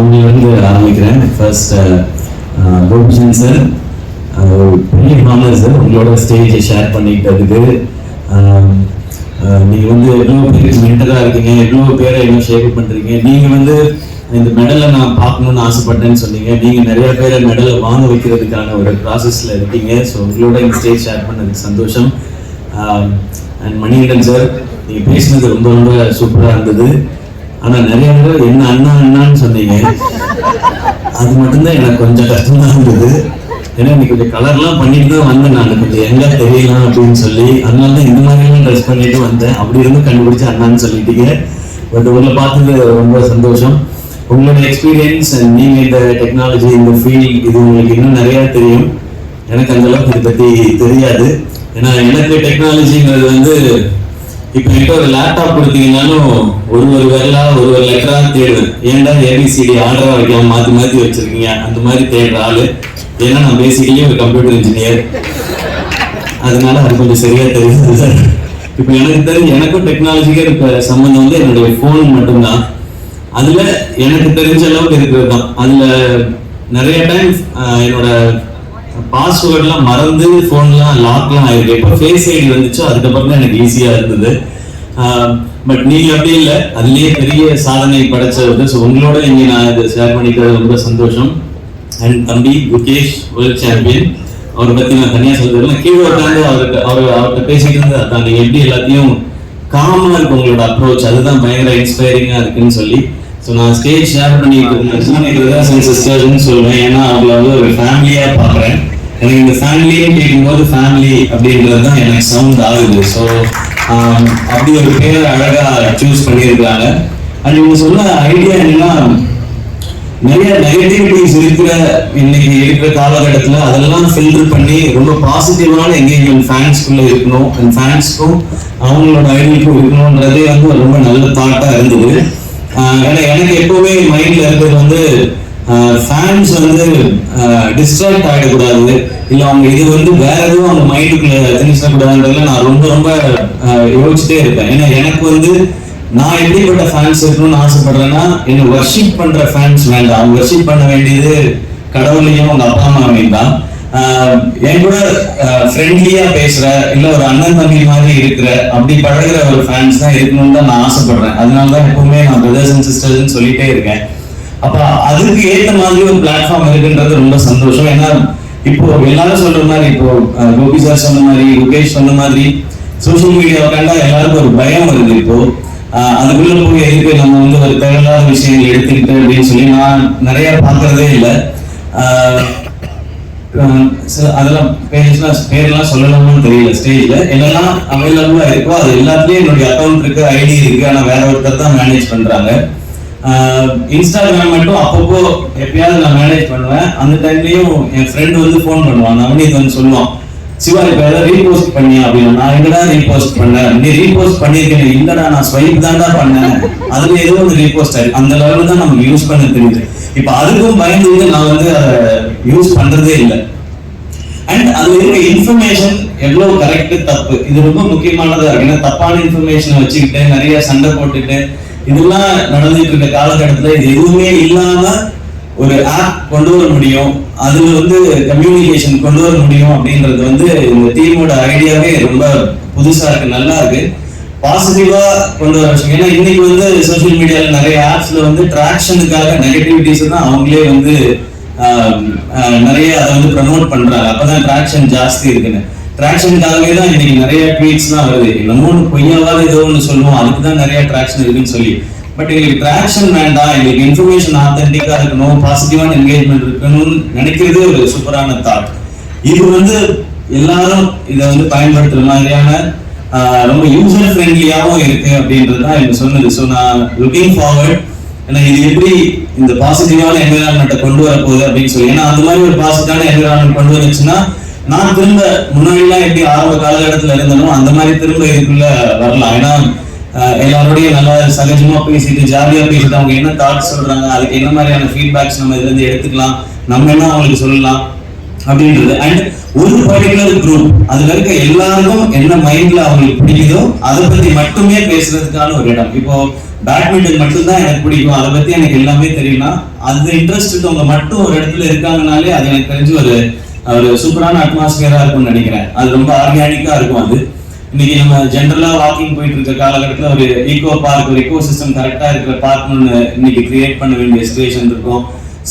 அவங்கள ஆரம்பிக்கிறேன். First Gopichand sir ஒரு பெரிய ஹானர் சார் உங்களோட ஸ்டேஜை ஷேர் பண்ணிக்கிட்டதுக்கு um, uh, நீங்கள் வந்து எவ்வளோ பேருக்கு மென்டராக இருக்கீங்க எவ்வளோ பேரை எவ்வளோ ஷேர் பண்ணுறீங்க நீங்கள் வந்து இந்த மெடலை நான் பார்க்கணும்னு ஆசைப்பட்டேன்னு சொன்னீங்க. நீங்கள் நிறைய பேரை மெடலை வாங்க வைக்கிறதுக்கான ஒரு ப்ராசஸில் இருக்கீங்க. ஸோ உங்களோட இந்த ஸ்டேஜ் ஷேர் பண்ணதுக்கு சந்தோஷம். Um, அண்ட் மணிகண்டன் சார் நீங்கள் பேசினது ரொம்ப ரொம்ப சூப்பராக இருந்தது. ஆனா நிறைய பேர் என்ன அண்ணா அண்ணான்னு சொன்னீங்க. அது மட்டும்தான் எனக்கு கொஞ்சம் கஷ்டமா இருந்தது. ஏன்னா இன்னைக்கு கொஞ்சம் கலர்லாம் பண்ணிட்டு தான் வந்தேன் நான். கொஞ்சம் எங்க தெரியலாம் அப்படின்னு சொல்லி. அதனால தான் இந்த மாதிரிலாம் ட்ரெஸ் பண்ணிட்டு வந்தேன். அப்படி இருந்து கண்டுபிடிச்சு அண்ணான்னு சொல்லிட்டீங்க. பட் உங்களை பார்த்தது ரொம்ப சந்தோஷம். உங்களோட எக்ஸ்பீரியன்ஸ் நீங்க இந்த டெக்னாலஜி இந்த ஃபீல்ட் இது உங்களுக்கு இன்னும் நிறைய தெரியும். எனக்கு அந்த அளவுக்கு இதை பத்தி தெரியாது. ஏன்னா எனக்கு டெக்னாலஜிங்கிறது வந்து இப்போ என்கிட்ட ஒரு லேப்டாப் கொடுத்தீங்கன்னாலும் ஒரு ஒரு விரலா ஒரு ஒரு லெட்டரா தேடுவேன் ஏன்டா ஏபிசிடி ஆர்டரா வைக்காம மாத்தி மாத்தி வச்சிருக்கீங்க? அந்த மாதிரி தேடுற ஆளு. ஏன்னா நான் பேசிக்கலி ஒரு கம்ப்யூட்டர் இன்ஜினியர் அதனால அது கொஞ்சம் சரியா தெரியுது. சார் இப்போ எனக்கு தெரிஞ்சு எனக்கும் டெக்னாலஜிக்கு இருக்க சம்மந்தம் வந்து என்னுடைய ஃபோன் மட்டும்தான். அதுல எனக்கு தெரிஞ்ச அளவுக்கு இருக்கிறது தான். அதுல நிறைய டைம் என்னோட பாஸ்வேர்ட்லாம் மறந்து ஃபோன்லாம் லாக்லாம் ஆயிருக்கு. இப்போ ஃபேஸ் ஐடி வந்துச்சோ அதுக்கப்புறம் தான் எனக்கு ஈஸியாக இருந்தது. பட் நீங்கள் அப்படி இல்லை. அதுலேயே பெரிய சாதனை படைச்சது. ஸோ உங்களோட இங்கே நான் இதை ஷேர் பண்ணிக்கிறது ரொம்ப சந்தோஷம். அண்ட் தம்பி குகேஷ் வேர்ல்ட் சாம்பியன் அவரை பற்றி நான் தனியாக சொல்லுறேன் கீழே உட்காந்து அவருக்கு அவர் அவர்கிட்ட பேசிட்டு இருந்து அதான் நீங்கள் எப்படி எல்லாத்தையும் காமனாக இருக்கு உங்களோட அப்ரோச் அதுதான் பயங்கர இன்ஸ்பைரிங்காக இருக்குன்னு சொல்லி ஸோ நான் ஸ்டேஜ் ஷேர் பண்ணிட்டு இருந்தேன் சிஸ்டர்ஸ்னு சொல்லுவேன் ஏன்னா அவங்கள வந்து ஒரு ஃபேமிலியா பாக்குறேன் எனக்கு இந்த ஃபேமிலியே கேட்கும்போது ஃபேமிலி அப்படின்றது தான் எனக்கு சவுண்ட் ஆகுது. ஸோ அப்படி ஒரு பேர் அழகா சூஸ் பண்ணியிருக்காங்க அண்ட் இவங்க சொன்ன ஐடியா என்னன்னா நிறைய நெகட்டிவிட்டிஸ் இருக்கிற இன்னைக்கு இருக்கிற காலகட்டத்தில் அதெல்லாம் ஃபில்டர் பண்ணி ரொம்ப பாசிட்டிவான எங்கேஜ்மெண்ட் ஃபேன்ஸ்குள்ளே இருக்கணும். அண்ட் ஃபேன்ஸ்க்கும் அவங்களோட ஐடியலுக்கும் இருக்கணுன்றதே வந்து ரொம்ப நல்ல தாட்டாக இருந்தது. ஏன்னா எனக்கு எப்பவுமே மைண்ட்ல இருக்கிறது வந்து ஃபேன்ஸ் வந்து டிஸ்ட்ராக்ட் ஆகிடக்கூடாது இல்லை அவங்க இது வந்து வேற எதுவும் அவங்க மைண்டுக்குள்ள திணிச்சிடக்கூடாதுன்றதுல நான் ரொம்ப ரொம்ப யோசிச்சுட்டே இருப்பேன். ஏன்னா எனக்கு வந்து நான் எப்படிப்பட்ட ஃபேன்ஸ் இருக்கணும்னு ஆசைப்படுறேன்னா என்ன வர்ஷிப் பண்ற ஃபேன்ஸ் வேண்டாம். அவங்க வர்ஷிப் பண்ண வேண்டியது கடவுளையும் அவங்க அப்பா அம்மாவையும் தான் என் கூட ஃப்ரெண்ட்லியா பேசுற இல்ல ஒரு அண்ணன் தம்பி மாதிரி இருக்கிற அப்படி பழகுற ஒரு ஃபேன்ஸ் தான் இருக்கணும்னு தான் நான் ஆசைப்படுறேன். அதனால தான் எப்பவுமே நான் பிரதர்ஸ் அண்ட் சிஸ்டர்ஸ்னு சொல்லிட்டே இருக்கேன். அப்ப அதுக்கு ஏத்த மாதிரி ஒரு பிளாட்ஃபார்ம் இருக்குன்றது ரொம்ப சந்தோஷம். ஏன்னா இப்போ எல்லாரும் சொல்ற மாதிரி இப்போ கோபி சார் சொன்ன மாதிரி ருகேஷ் சொன்ன மாதிரி சோஷியல் மீடியாவை கண்டா எல்லாருக்கும் ஒரு பயம் வருது இப்போ. அதுக்குள்ள போய் எதுக்கு நம்ம வந்து ஒரு தேவையில்லாத விஷயங்கள் எடுத்துக்கிட்டு அப்படின்னு சொல்லி நான் நிறைய பாக்குறதே இல்லை. அதெல்லாம் பேஜஸ்லாம் பேர்லாம் சொல்லலாம்னு தெரியல. ஸ்டேஜ்ல என்னெல்லாம் அவைலபிளா இருக்கோ அது எல்லாத்துலயும் என்னுடைய அக்கௌண்ட் இருக்கு ஐடி இருக்கு. ஆனா வேற ஒருத்தர் தான் மேனேஜ் பண்றாங்க. இன்ஸ்டாகிராம் மட்டும் அப்பப்போ எப்பயாவது நான் மேனேஜ் பண்ணுவேன். அந்த டைம்லயும் என் ஃப்ரெண்ட் வந்து ஃபோன் பண்ணுவான். நவனீத் வந்து சொல்லுவான் சிவா இப்ப ஏதாவது ரீபோஸ்ட் பண்ணியா அப்படின்னு நான் எங்கடா ரீபோஸ்ட் பண்ணேன்? நீ ரீபோஸ்ட் பண்ணிருக்கேன் இல்லடா நான் ஸ்வைப் தான்டா பண்ணேன். அதுல ஏதோ ஒரு ரீபோஸ்ட் ஆயிருக்கு. அந்த லெவலில் தான் நமக்கு யூஸ் பண்ண தெரியுது. இப்ப அதுக்கும் பயந்து நான் வந்து அதை யூஸ் பண்றதே இல்லை. அண்ட் அதுல இருக்க இன்ஃபர்மேஷன் எவ்வளவு கரெக்ட் தப்பு? இது ரொம்ப முக்கியமானது அப்படின்னா தப்பான இன்ஃபர்மேஷனை வச்சுக்கிட்டு நிறைய சண்டை போட்டுட்டு இதெல்லாம் நடந்துட்டு இருக்க காலகட்டத்துல இது எதுவுமே இல்லாம ஒரு ஆப் கொண்டு வர முடியும். அதுல வந்து கம்யூனிகேஷன் கொண்டு வர முடியும் அப்படின்றது வந்து இந்த டீமோட ஐடியாவே ரொம்ப புதுசா இருக்கு நல்லா இருக்கு. பாசிட்டிவா கொண்டு வர விஷயம். ஏன்னா இன்னைக்கு வந்து சோஷியல் மீடியால நிறைய ஆப்ஸ்ல வந்து ட்ராக்ஷனுக்காக நெகட்டிவிட்டிஸ் தான் அவங்களே வந்து நிறைய அதை வந்து ப்ரமோட் பண்றாங்க. அப்பதான் ட்ராக்ஷன் ஜாஸ்தி இருக்குன்னு. ட்ராக்ஷனுக்காகவே தான் இன்னைக்கு நிறைய ட்வீட்ஸ்லாம் வருது. என்னமோ ஒன்று பொய்யாவது ஏதோ ஒன்று சொல்லுவோம். அதுக்கு தான் நிறைய ட்ராக்ஷன் இருக்குன்னு சொல்லி. பட் எங்களுக்கு ட்ராக்ஷன் வேண்டாம் எங்களுக்கு இன்ஃபர்மேஷன் ஆத்தென்டிக்கா இருக்கணும் பாசிட்டிவான என்கேஜ்மெண்ட் இருக்கணும்னு நினைக்கிறதே ஒரு சூப்பரான தாட் இது வந்து எல்லாரும் இதை வந்து பயன்படுத்துற மாதிரியான ரொம்ப யூசர் ஃப்ரெண்ட்லியாகவும் இருக்கு அப்படின்றது தான் எனக்கு சொன்னது. ஸோ நான் லுக்கிங் ஃபார்வர்ட் ஏன்னா இது எப்படி இந்த பாசிட்டிவான என்விரான்மெண்ட்டை கொண்டு வர போகுது அப்படின்னு சொல்லி. ஏன்னா அந்த மாதிரி ஒரு பாசிட்டிவான என்விரான்மெண்ட் கொண்டு வந்துச்சுன்னா நான் திரும்ப முன்னாடிலாம் எப்படி ஆரம்ப காலகட்டத்தில் இருந்தனோ அந்த மாதிரி திரும்ப இதுக்குள்ள வரலாம். ஏன்னா எல்லாரோடையும் நல்லா சகஜமா பேசிட்டு ஜாலியா பேசிட்டு அவங்க என்ன தாட்ஸ் சொல்றாங்க அதுக்கு என்ன மாதிரியான ஃபீட்பேக்ஸ் நம்ம இதுல இருந்து எடுத்துக்கலாம் நம்ம என்ன அவங்களுக்கு சொல்லலாம் அப்படின்றது. அண்ட் ஒரு பர்டிகுலர் குரூப் அதுல இருக்க எல்லாருக்கும் என்ன மைண்ட்ல அவங்களுக்கு பிடிக்குதோ அதை பத்தி மட்டுமே பேசுறதுக்கான ஒரு இடம். இப்போ பேட்மிண்டன் மட்டும்தான் எனக்கு பிடிக்கும். அதை பத்தி எனக்கு எல்லாமே தெரியும்னா அந்த இன்ட்ரெஸ்ட் இருக்கவங்க மட்டும் ஒரு இடத்துல இருக்காங்கனாலே அது எனக்கு தெரிஞ்சு ஒரு ஒரு சூப்பரான அட்மாஸ்பியரா இருக்கும்னு நினைக்கிறேன். அது ரொம்ப ஆர்கானிக்கா இருக்கும் அது. இன்னைக்கு நம்ம ஜென்ரலா வாக்கிங் போயிட்டு இருக்க காலகட்டத்தில் ஒரு ஈகோ பார்க் ஒரு ஈகோ சிஸ்டம் கரெக்டா இருக்கிற பார்க்னு இன்னைக்கு கிரியேட் பண்ண வேண்டிய சுச்சுவேஷன் இருக்கும்.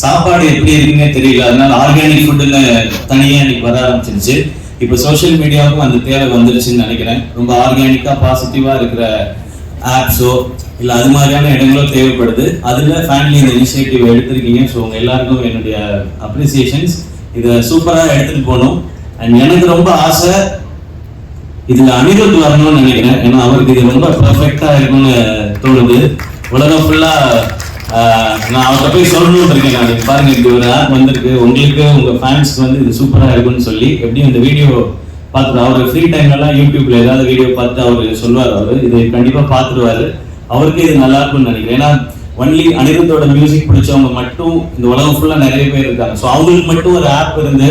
சாப்பாடு எப்படி இருக்குன்னே தெரியல. அதனால ஆர்கானிக் ஃபுட்டுன்னு தனியாக இன்னைக்கு வர ஆரம்பிச்சிருச்சு. இப்போ சோஷியல் மீடியாவுக்கும் அந்த தேவை வந்துருச்சுன்னு நினைக்கிறேன். ரொம்ப ஆர்கானிக்கா பாசிட்டிவா இருக்கிற ஆப்ஸோ இல்லை அது மாதிரியான இடங்களோ தேவைப்படுது. அதுல ஃபேமிலி இந்த இனிஷியேட்டிவ் எடுத்திருக்கீங்க. ஸோ உங்க எல்லாருக்கும் என்னுடைய அப்ரிசியேஷன்ஸ் இதை சூப்பராக எடுத்துட்டு போகணும். அண்ட் எனக்கு ரொம்ப ஆசை இதுல அனிருத் வரணும்னு நினைக்கிறேன். ஏன்னா அவருக்கு இது ரொம்ப பர்ஃபெக்டா இருக்கும்னு தோணுது. உலகம் ஃபுல்லா நான் அவர்கிட்ட போய் சொல்லணும்னு இருக்கேன் நான். பாருங்க இப்படி ஒரு ஆப் வந்திருக்கு. உங்களுக்கு உங்க ஃபேன்ஸ்க்கு வந்து இது சூப்பரா இருக்கும்னு சொல்லி எப்படியும் இந்த வீடியோ பார்த்துட்டு அவர் ஃப்ரீ டைம்லலாம் யூடியூப்ல ஏதாவது வீடியோ பார்த்து அவர் சொல்லுவார் அவர். இதை கண்டிப்பா பார்த்துருவாரு. அவருக்கு இது நல்லா இருக்கும்னு நினைக்கிறேன். ஏன்னா ஒன்லி அனிருத்தோட மியூசிக் பிடிச்சவங்க மட்டும் இந்த உலகம் ஃபுல்லா நிறைய பேர் இருக்காங்க. ஸோ அவங்களுக்கு மட்டும் ஒரு ஆப் இருந்து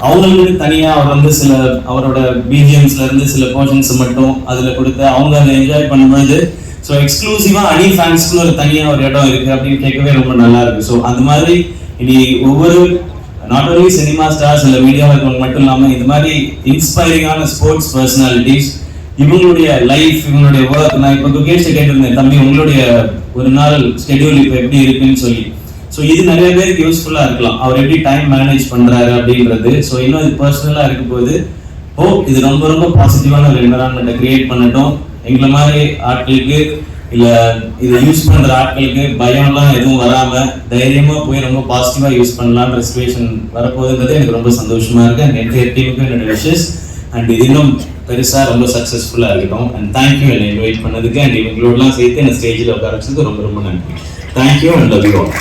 அவங்களுக்கு தனியாக அவர் வந்து சில அவரோட பிஜிஎம்ஸ்ல இருந்து சில போர்ஷன்ஸ் மட்டும் அதில் கொடுத்து அவங்க அதை என்ஜாய் பண்ணும்போது ஸோ எக்ஸ்க்ளூசிவா அணி ஃபேன்ஸ்க்கு ஒரு தனியாக ஒரு இடம் இருக்கு அப்படின்னு கேட்கவே ரொம்ப நல்லா இருக்கு. ஸோ அந்த மாதிரி இனி ஒவ்வொரு நாட் ஓன்லி சினிமா ஸ்டார்ஸ் இல்லை மீடியாவில் இருக்கவங்க மட்டும் இல்லாமல் இந்த மாதிரி இன்ஸ்பைரிங்கான ஸ்போர்ட்ஸ் பர்சனாலிட்டிஸ் இவங்களுடைய லைஃப் இவங்களுடைய ஒர்க் நான் இப்போ குகேஷ் கேட்டிருந்தேன் தம்பி உங்களுடைய ஒரு நாள் ஸ்கெடியூல் இப்போ எப்படி இருக்குன்னு சொல்லி. ஸோ இது நிறைய பேருக்கு யூஸ்ஃபுல்லாக இருக்கலாம். அவர் எப்படி டைம் மேனேஜ் பண்ணுறாரு அப்படின்றது. ஸோ இன்னும் இது பர்சனலாக இருக்கும் போது ஓ இது ரொம்ப ரொம்ப பாசிட்டிவான ஒரு என்வரான்மெண்ட்டை கிரியேட் பண்ணட்டும். எங்களை மாதிரி ஆட்களுக்கு இல்லை இதை யூஸ் பண்ணுற ஆட்களுக்கு பயம்லாம் எதுவும் வராமல் தைரியமாக போய் ரொம்ப பாசிட்டிவாக யூஸ் பண்ணலான்ற சுச்சுவேஷன் வரப்போகுதுன்றது எனக்கு ரொம்ப சந்தோஷமாக இருக்குது அண்ட் என்டையர் டீமுக்கும் என்னோட விஷஸ் அண்ட் இது இன்னும் பெருசாக ரொம்ப சக்ஸஸ்ஃபுல்லாக இருக்கட்டும். அண்ட் தேங்க்யூ என்னை இன்வைட் பண்ணதுக்கு. அண்ட் இவங்களோடலாம் சேர்த்து என்னை ஸ்டேஜில் உட்கார வச்சதுக்கு ரொம்ப ரொம்ப நன்றி. Thank you and love you all